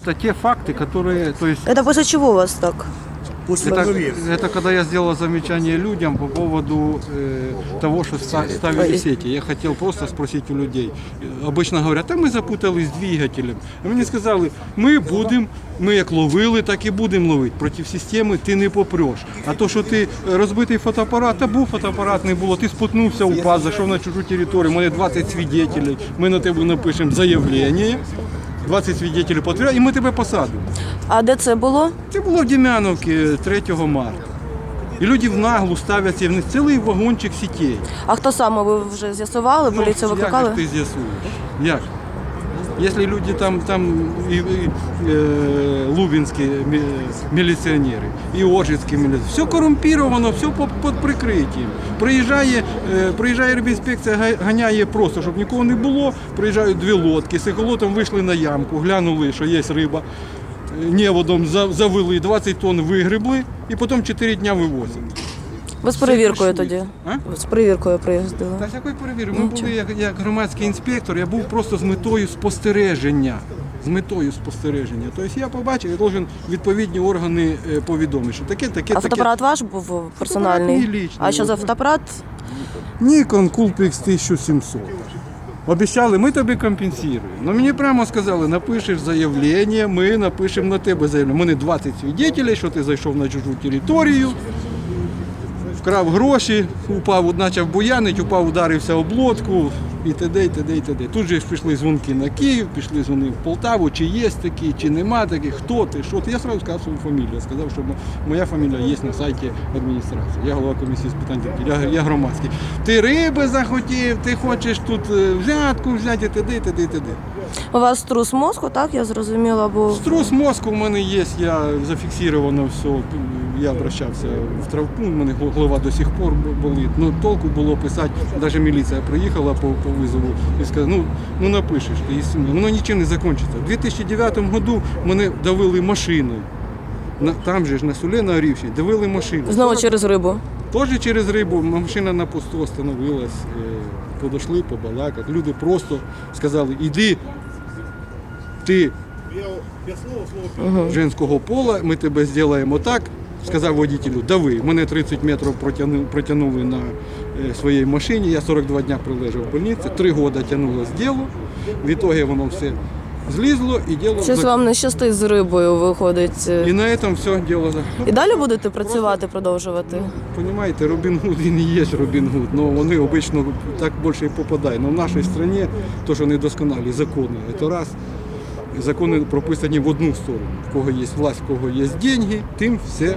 Это те факты, которые, то есть, Это после чего у вас так? После это, проверки. это когда я сделал замечание людям по поводу э, того, что ста- ставили сети. Я хотел просто спросить у людей. Э, Обычно говорят, а ми запутались з двигателем. А мені сказали, ми будемо, ми як ловили, так і будемо ловити. Проти системи ти не попреш. А то, що ти е, розбитий фотоапарат, та був фотоапарат, не було, ти споткнувся, упав, зайшов на чужу територію, у мене 20 свідетелів, ми на тебе напишемо заявлення. 20 свідетелів підтвердять, і ми тебе посадимо. А де це було? Це було в Дем'яновці 3 марта. І люди в наглу ставляться, і в них цілий вагончик сітей. А хто саме ви вже з'ясували? Поліцію Ну, Як викликали? же ти з'ясуєш? Як? Якщо люди там, там і, і, е, лубінські мі- міліціонери, і Оржицькі міліціонери, все корумпіровано, все під, під прикриттям. Приїжджає, е, приїжджає рибінспекція, га- ганяє просто, щоб нікого не було. Приїжджають дві лодки, з ехолотом вийшли на ямку, глянули, що є риба. Неводом завели, 20 тонн вигребли і потім 4 дня вивозять. Ви з перевіркою тоді? А? З перевіркою приїздили. Та з якої перевіри? Ми були як, як громадський інспектор, я був просто з метою спостереження. З метою спостереження. Тобто я побачив, я должен відповідні органи е, повідомити, що таке, таке, А таке. фотоапарат ваш був персональний? мій лічний. А що за фотоапарат? Nikon Coolpix 1700. Обіцяли, ми тобі компенсуємо. Ну мені прямо сказали, напишеш заявлення, ми напишемо на тебе заявлення. У мене 20 свідетелей, що ти зайшов на чужу територію, вкрав гроші, упав, почав буянить, упав, ударився об лодку і т.д. і т.д. і т.д. Тут же ж пішли дзвонки на Київ, пішли дзвони в Полтаву, чи є такі, чи нема таких, хто ти, що ти. Я одразу сказав свою фамілію. Сказав, що моя фамілія є на сайті адміністрації. Я голова комісії з питань я, я громадський. Ти риби захотів, ти хочеш тут е, взятку взяти, і т.д. і т.д. і т.д. У вас трус мозку, так? Я зрозуміла, бо Струс мозку в мене є, я зафіксировано все. Я обращався в травмпункт, у мене голова до сих пор болить. Ну толку було писати, навіть міліція приїхала по, по визову і сказала, ну, ну напишеш, ти, воно нічим не закінчиться. У 2009 году мене давили машиною. На, там же ж на Суле на Орівщині давили машину. знову через рибу. Теж через рибу машина на посту остановилась, е, подошли побалакати. Люди просто сказали, іди, ти Я, я слово, слово. женського пола, ми тебе зробимо так. Сказав водителю, дави. Мене 30 метрів протягнули на е, своїй машині. Я 42 дня прилежав в больниці, 3 роки тягнулося діло. В итоге воно все злізло і діло Щось зак- вам не щастить з рибою, виходить. І на цьому все діло І далі будете працювати, продовжувати? Понимаете, Робін Гуд він і є Робін Гуд, але вони обично так більше і попадають. Но в нашій країні то, що недосконалі закони, це раз. Закони прописані в одну сторону. В кого є власть, в кого є деньги, тим все